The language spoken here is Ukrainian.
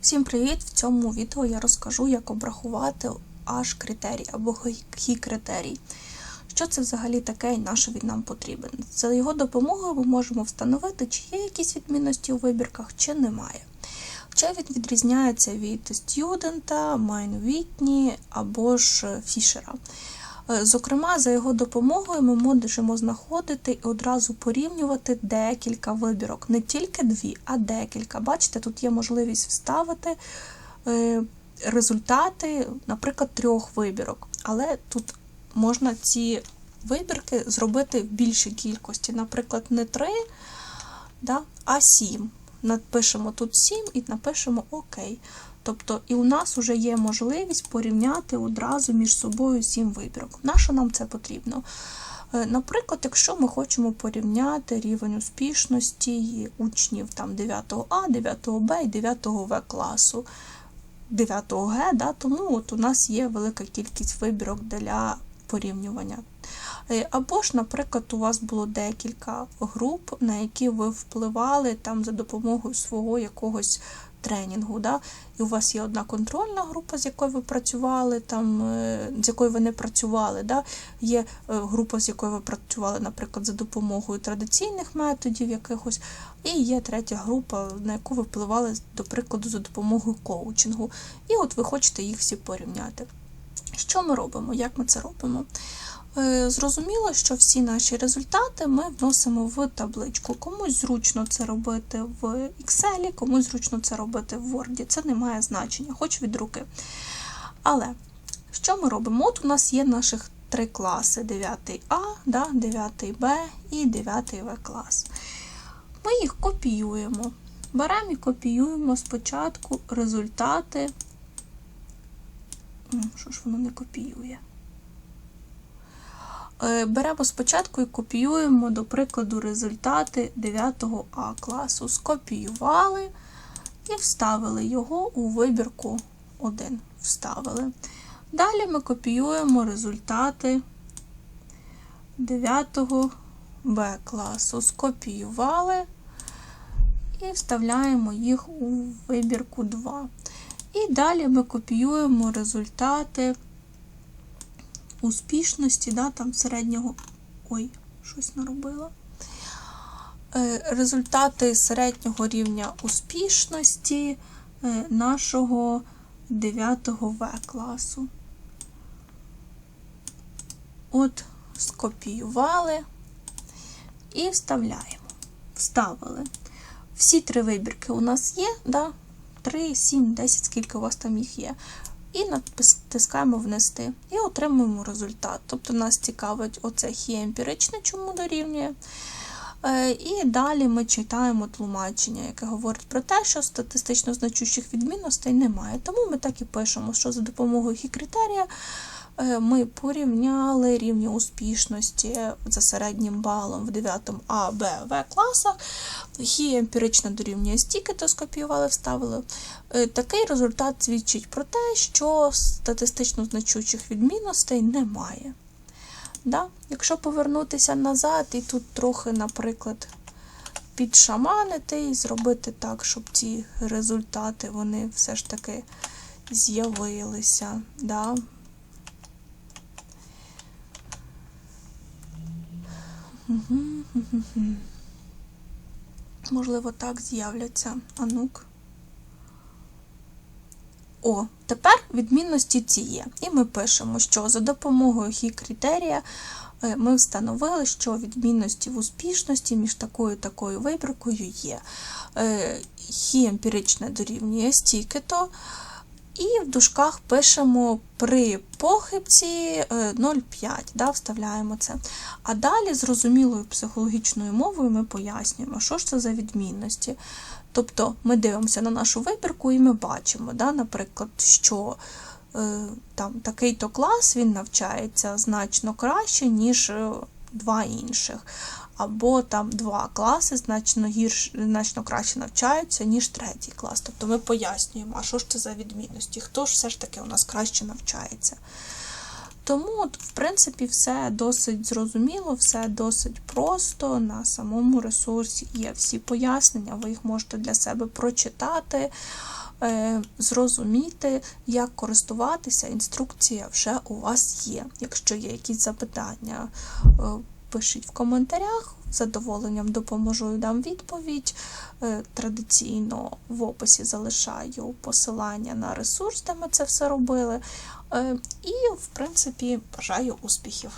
Всім привіт! В цьому відео я розкажу, як обрахувати аж критерій або хі критерій. Що це взагалі таке і на що він нам потрібен? За його допомогою ми можемо встановити, чи є якісь відмінності у вибірках, чи немає. Хоча він відрізняється від студента, Майнвітні або ж Фішера. Е, Зокрема, за його допомогою ми можемо знаходити і одразу порівнювати декілька вибірок. Не тільки дві, а декілька. Бачите, тут є можливість вставити е, результати, наприклад, трьох вибірок. Але тут можна ці вибірки зробити в більшій кількості. Наприклад, не три, а сім. Напишемо тут 7 і напишемо ОК. Тобто, і у нас вже є можливість порівняти одразу між собою 7 вибірок. На що нам це потрібно? Е, Наприклад, якщо ми хочемо порівняти рівень успішності учнів там 9 А, 9 Б і 9 В класу, 9 Г, да, тому от у нас є велика кількість вибірок для порівнювання. Е, Або ж, наприклад, у вас було декілька груп, на які ви впливали там за допомогою свого якогось тренінгу. Да? І у вас є одна контрольна група, з якою ви працювали, там, е, з якою ви не працювали. Да? Є е, група, з якою ви працювали, наприклад, за допомогою традиційних методів якихось, і є третя група, на яку ви впливали, до прикладу, за допомогою коучингу. І от ви хочете їх всі порівняти. Що ми робимо? Як ми це робимо? Е, Зрозуміло, що всі наші результати ми вносимо в табличку. Комусь зручно це робити в Excel, комусь зручно це робити в Word. Це не має значення, хоч від руки. Але що ми робимо? От у нас є наших три класи: 9 А, 9 Б і 9 В клас. Ми їх копіюємо. Беремо і копіюємо спочатку результати. Що ж воно не копіює? Е, Беремо спочатку і копіюємо, до прикладу, результати 9 А класу. Скопіювали і вставили його у вибірку 1. Вставили. Далі ми копіюємо результати 9 Б класу. Скопіювали і вставляємо їх у вибірку 2. І далі ми копіюємо результати успішності, да, там середнього. Ой, щось наробила. Е, Результати середнього рівня успішності е, нашого 9 В класу. От, скопіювали і вставляємо. Вставили. Всі три вибірки у нас є, да? 3, 7, 10, скільки у вас там їх є. І натискаємо внести. І отримуємо результат. Тобто нас цікавить оце хі емпіричне, чому дорівнює. Е, І далі ми читаємо тлумачення, яке говорить про те, що статистично значущих відмінностей немає. Тому ми так і пишемо, що за допомогою хі критерія е, ми порівняли рівні успішності за середнім балом в 9 А, Б, В класах. Хі емпірично дорівнює стільки, то скопіювали, вставили. Е, Такий результат свідчить про те, що статистично значучих відмінностей немає. Да? Якщо повернутися назад і тут трохи, наприклад, підшаманити і зробити так, щоб ці результати вони все ж таки з'явилися. Да? Можливо, так з'являться. Анук. О, тепер відмінності ці є. І ми пишемо, що за допомогою хі критерія е, ми встановили, що відмінності в успішності між такою і такою вибіркою є. Е, Хі емпіричне дорівнює стільки-то. І в дужках пишемо при похибці е, 0,5, да, вставляємо це. А далі зрозумілою психологічною мовою ми пояснюємо, що ж це за відмінності. Тобто ми дивимося на нашу вибірку і ми бачимо, да, наприклад, що е, там такий-то клас він навчається значно краще, ніж е, два інших. Або там два класи значно гірш, значно краще навчаються, ніж третій клас. Тобто ми пояснюємо, а що ж це за відмінності, хто ж все ж таки у нас краще навчається. Тому, в принципі, все досить зрозуміло, все досить просто. На самому ресурсі є всі пояснення, ви їх можете для себе прочитати. е, зрозуміти, як користуватися. Інструкція вже у вас є. Якщо є якісь запитання, е, пишіть в коментарях. З задоволенням допоможу і дам відповідь. Е, Традиційно в описі залишаю посилання на ресурс, де ми це все робили. Е, І, в принципі, бажаю успіхів.